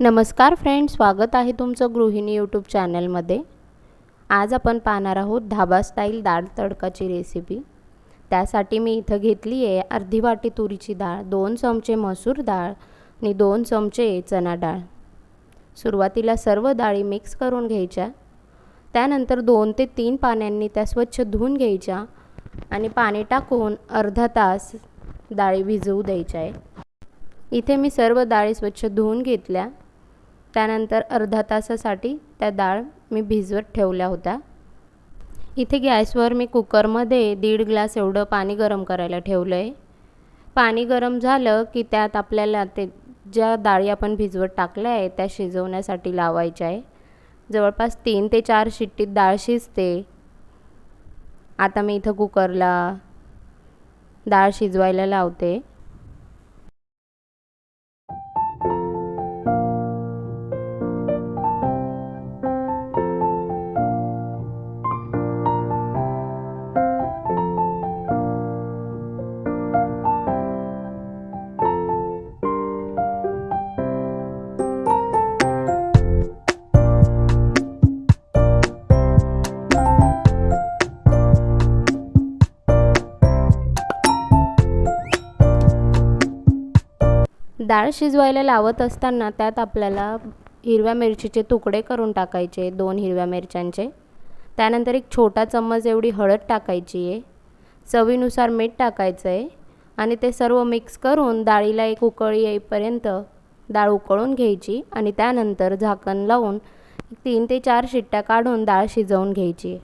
नमस्कार फ्रेंड स्वागत आहे तुमचं गृहिणी यूट्यूब चॅनलमध्ये आज आपण पाहणार आहोत धाबा स्टाईल डाळ तडकाची रेसिपी त्यासाठी मी इथं घेतली आहे अर्धी वाटी तुरीची डाळ दोन चमचे मसूर डाळ आणि दोन चमचे चणा डाळ. सुरुवातीला सर्व डाळी मिक्स करून घ्यायच्या. त्यानंतर दोन ते तीन पाण्यांनी त्या स्वच्छ धुवून घ्यायच्या आणि पाणी टाकून अर्धा तास डाळी भिजवू द्यायच्या आहे. इथे मी सर्व डाळी स्वच्छ धुवून घेतल्या. त्यानंतर अर्धा तासासाठी त्या डाळ मी भिजवत ठेवल्या होत्या. इथे गॅसवर मी कुकरमध्ये दीड ग्लास एवढं पाणी गरम करायला ठेवलं आहे पाणी गरम झालं की त्यात आपल्याला ते ज्या डाळी आपण भिजवत टाकल्या आहे त्या शिजवण्यासाठी लावायच्या आहे. जवळपास तीन ते चार शिट्टीत डाळ शिजते. आता मी इथं कुकरला डाळ शिजवायला लावते. डाळ शिजवायला लावत असताना त्यात आपल्याला हिरव्या मिरचीचे तुकडे करून टाकायचे दोन हिरव्या मिरच्यांचे. त्यानंतर एक छोटा चम्मच एवढी हळद टाकायची आहे. चवीनुसार मीठ टाकायचं आहे आणि ते सर्व मिक्स करून डाळीला एक उकळी येईपर्यंत डाळ उकळून घ्यायची आणि त्यानंतर झाकण लावून तीन ते चार शिट्ट्या काढून डाळ शिजवून घ्यायची.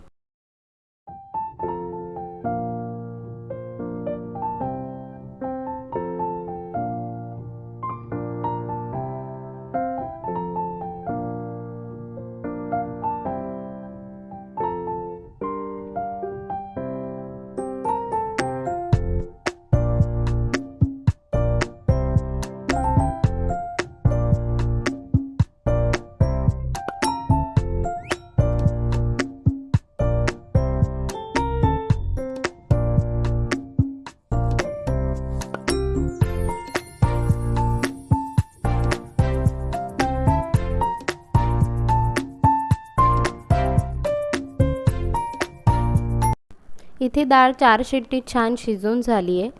इथे डाळ चार शिट्टी छान शिजून झाली आहे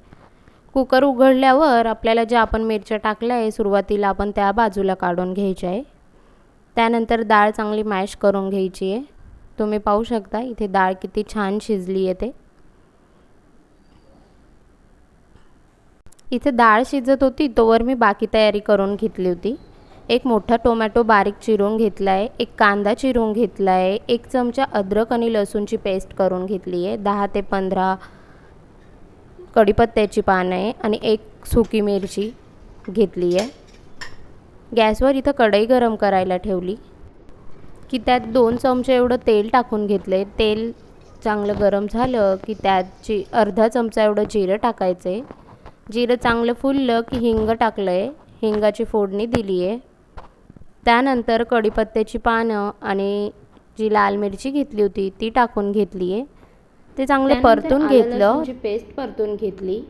कुकर उघडल्यावर आपल्याला ज्या आपण मिरच्या टाकल्या आहे सुरुवातीला आपण त्या बाजूला काढून घ्यायच्या आहे त्यानंतर डाळ चांगली मॅश करून घ्यायची आहे तुम्ही पाहू शकता इथे डाळ किती छान शिजली आहे ते. इथे डाळ शिजत होती तोवर मी बाकी तयारी करून घेतली होती. एक मोठा टोमॅटो बारीक चिरून घेतला आहे एक कांदा चिरून घेतला आहे एक चमचा अद्रक आणि लसूणची पेस्ट करून घेतली आहे दहा ते पंधरा कढीपत्त्याची पानं आहे आणि एक सुकी मिरची घेतली आहे. गॅसवर इथं कढई गरम करायला ठेवली. की त्यात दोन चमचे एवढं तेल टाकून घेतले तेल चांगलं गरम झालं की त्यात जी अर्धा चमचा एवढं जिरं टाकायचं आहे जिरं चांगलं फुललं की हिंग टाकलं आहे हिंगाची फोडणी दिली आहे त्यानंतर कढीपत्त्याची पानं आणि जी लाल मिरची घेतली होती ती टाकून घेतली आहे. ते चांगलं परतून घेतलं. पेस्ट परतून घेतली.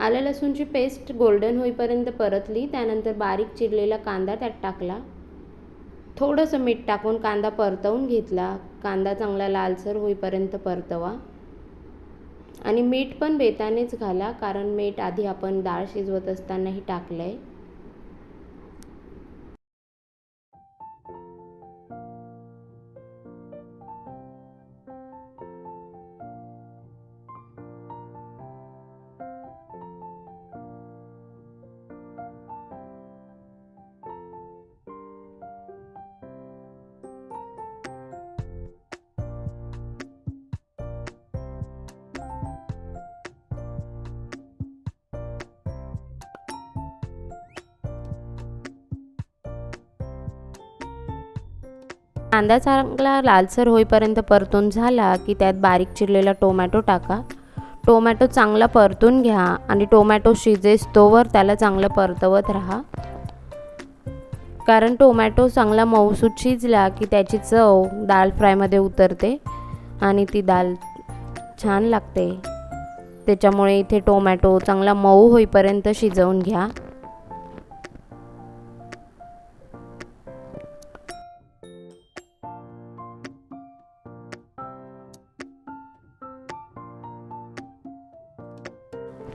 आलं लसूणची पेस्ट गोल्डन होईपर्यंत परतली. त्यानंतर बारीक चिरलेला कांदा त्यात टाकला. थोडंसं मीठ टाकून कांदा परतवून घेतला. कांदा चांगला लालसर होईपर्यंत परतवा. आणि मीठ पण बेतानेच घाला कारण मीठ आधी आपण डाळ शिजवत असतानाही टाकलं आहे कांदा चांगला लालसर होईपर्यंत परतून झाला की त्यात बारीक चिरलेला टोमॅटो टाका. टोमॅटो चांगला परतून घ्या आणि टोमॅटो शिजेस तोवर त्याला चांगलं परतवत राहा. कारण टोमॅटो चांगला मऊसूत शिजला की त्याची चव दाल फ्रायमध्ये उतरते आणि ती दाल छान लागते. त्याच्यामुळे इथे टोमॅटो चांगला मऊ होईपर्यंत शिजवून घ्या.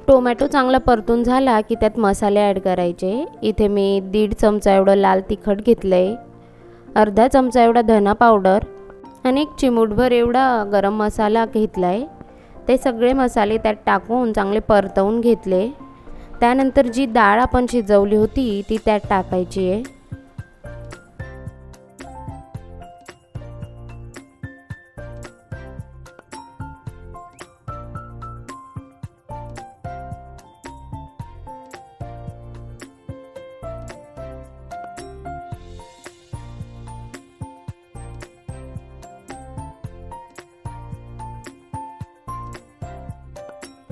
टोमॅटो चांगला परतून झाला की त्यात मसाले ॲड करायचे. इथे मी दीड चमचा एवढं लाल तिखट घेतलं आहे अर्धा चमचा एवढा धना पावडर आणि एक चिमूटभर एवढा गरम मसाला घेतला आहे ते सगळे मसाले त्यात टाकून चांगले परतवून घेतले. त्यानंतर जी डाळ आपण शिजवली होती ती त्यात टाकायची आहे.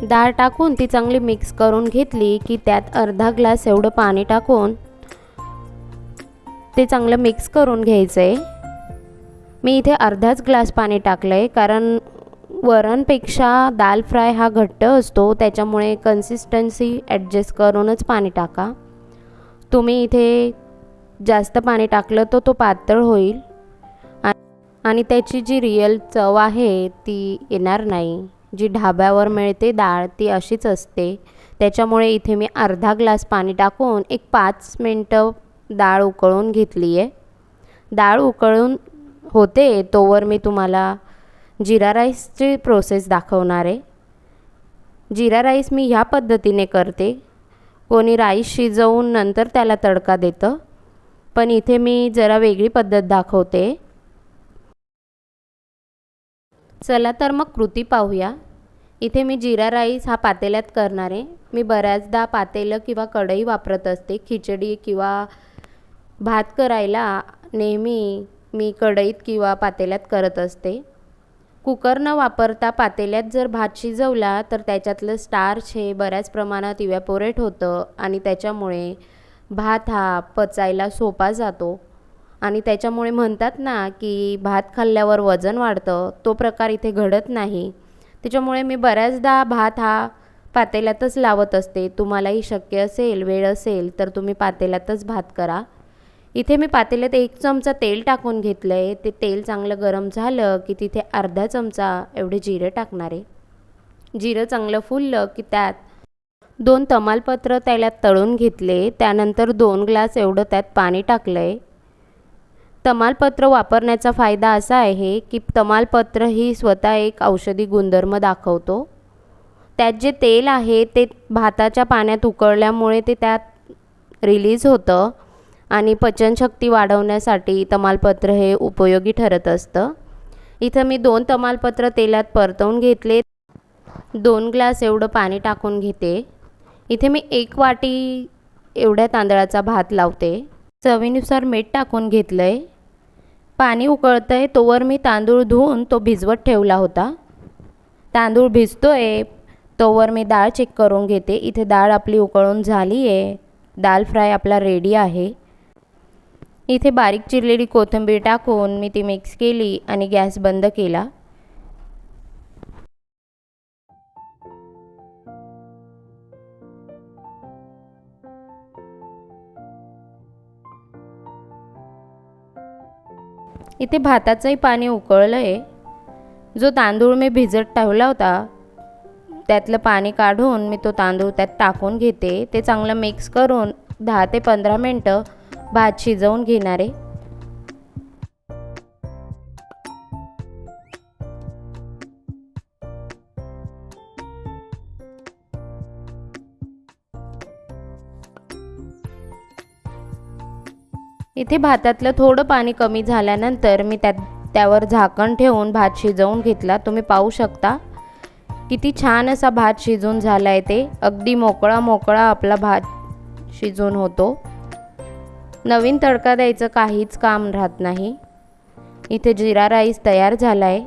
डाळ टाकून ती चांगली मिक्स करून घेतली की त्यात अर्धा ग्लास एवढं पाणी टाकून ते चांगलं मिक्स करून घ्यायचं आहे मी इथे अर्धाच ग्लास पाणी टाकलं आहे कारण वरणपेक्षा दाल फ्राय हा घट्ट असतो त्याच्यामुळे कन्सिस्टन्सी ॲडजस्ट करूनच पाणी टाका. तुम्ही इथे जास्त पाणी टाकलं तर तो पातळ होईल. आणि त्याची जी रिअल चव आहे ती येणार नाही. जी ढाब्यावर मिळते डाळ ती अशीच असते. त्याच्यामुळे इथे मी अर्धा ग्लास पाणी टाकून एक पाच मिनटं डाळ उकळून घेतली आहे डाळ उकळून होते तोवर मी तुम्हाला जिरा राईसची प्रोसेस दाखवणार. आहे जिरा राईस मी ह्या पद्धतीने करते. कोणी राईस शिजवून नंतर त्याला तडका देतं. पण इथे मी जरा वेगळी पद्धत दाखवते. चला तर मग कृती पाहूया. इथे मी जिरा राईस हा पातेल्यात करणार. आहे मी बऱ्याचदा पातेलं किंवा कढई वापरत असते. खिचडी किंवा भात करायला नेहमी मी कढईत किंवा पातेल्यात करत असते. कुकर न वापरता पातेल्यात जर भात शिजवला तर त्याच्यातलं स्टार्च हे बऱ्याच प्रमाणात इव्हॅपोरेट होतं आणि त्याच्यामुळे भात हा पचायला सोपा जातो. आणि त्याच्यामुळे म्हणतात ना की भात खाल्ल्यावर वजन वाढतं तो प्रकार इथे घडत नाही. त्याच्यामुळे मी बऱ्याचदा भात हा पातेल्यातच लावत असते. तुम्हालाही शक्य असेल वेळ असेल तर तुम्ही पातेल्यातच भात करा. इथे मी पातेल्यात एक चमचा तेल टाकून घेतलं आहे ते तेल चांगलं गरम झालं की तिथे अर्धा चमचा एवढे जिरे टाकणार आहे. जिरं चांगलं फुललं की त्यात दोन तमालपत्र त्याला तळून घेतले. त्यानंतर दोन ग्लास एवढं त्यात पाणी टाकलं आहे तमालपत्र वापरण्याचा फायदा असा आहे की तमालपत्र ही स्वतः एक औषधी गुणधर्म दाखवतो. त्यात जे तेल आहे ते भाताच्या पाण्यात उकळल्यामुळे ते त्यात रिलीज होतं आणि पचनशक्ती वाढवण्यासाठी तमालपत्र हे उपयोगी ठरत असतं. इथं मी दोन तमालपत्र तेलात परतवून घेतले. दोन ग्लास एवढं पाणी टाकून घेते. इथे मी एक वाटी एवढ्या तांदळाचा भात लावते. चवीनुसार मीठ टाकून घेतलं आहे पाणी उकळतं आहे तोवर मी तांदूळ धुवून तो भिजवत ठेवला होता. तांदूळ भिजतो आहे तोवर मी डाळ चेक करून घेते. इथे डाळ आपली उकळून झाली आहे दाल फ्राय आपला रेडी आहे. इथे बारीक चिरलेली कोथिंबीर टाकून मी ती मिक्स केली आणि गॅस बंद केला. इथे भाताचंही पाणी उकळलं आहे जो तांदूळ मी भिजत ठेवला होता त्यातलं पाणी काढून मी तो तांदूळ त्यात टाकून घेते. ते चांगलं मिक्स करून दहा ते पंधरा मिनटं भात शिजवून घेणार. आहे इथे भातातलं थोडं पाणी कमी झाल्यानंतर मी त्यात त्यावर झाकण ठेवून भात शिजवून घेतला. तुम्ही पाहू शकता किती छान असा भात शिजून झाला आहे ते. अगदी मोकळा मोकळा आपला भात शिजून होतो. नवीन तडका द्यायचं काहीच काम राहत नाही. इथे जिरा राईस तयार झाला आहे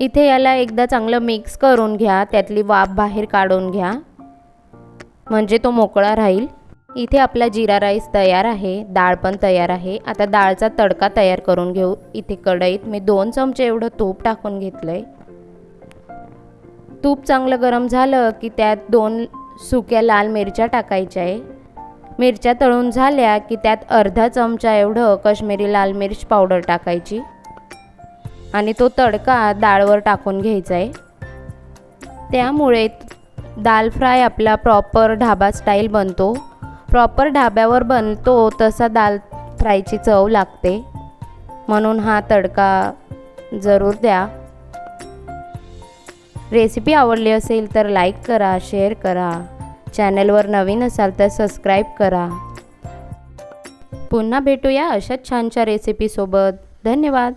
इथे याला एकदा चांगलं मिक्स करून घ्या. त्यातली वाफ बाहेर काढून घ्या. म्हणजे तो मोकळा राहील. इथे आपला जिरा राईस तयार आहे डाळ पण तयार आहे. आता डाळचा तडका तयार करून घेऊ. इथे कढईत मी दोन चमचे एवढं तूप टाकून घेतलं आहे तूप चांगलं गरम झालं की त्यात दोन सुक्या लाल मिरच्या टाकायच्या आहे. मिरच्या तळून झाल्या की त्यात अर्धा चमचा एवढं काश्मीरी लाल मिर्च पावडर टाकायची. आणि तो तडका डाळवर टाकून घ्यायचा आहे. त्यामुळे दाल फ्राय आपला प्रॉपर ढाबा स्टाईल बनतो. प्रॉपर ढाब्यावर बनतो तसा दाल फ्रायची चव लागते. म्हणून हा तडका जरूर द्या. रेसिपी आवडली असेल तर लाईक करा शेअर करा. चॅनलवर नवीन असाल तर सबस्क्राईब करा. पुन्हा भेटूया अशाच छानच्या रेसिपीसोबत धन्यवाद.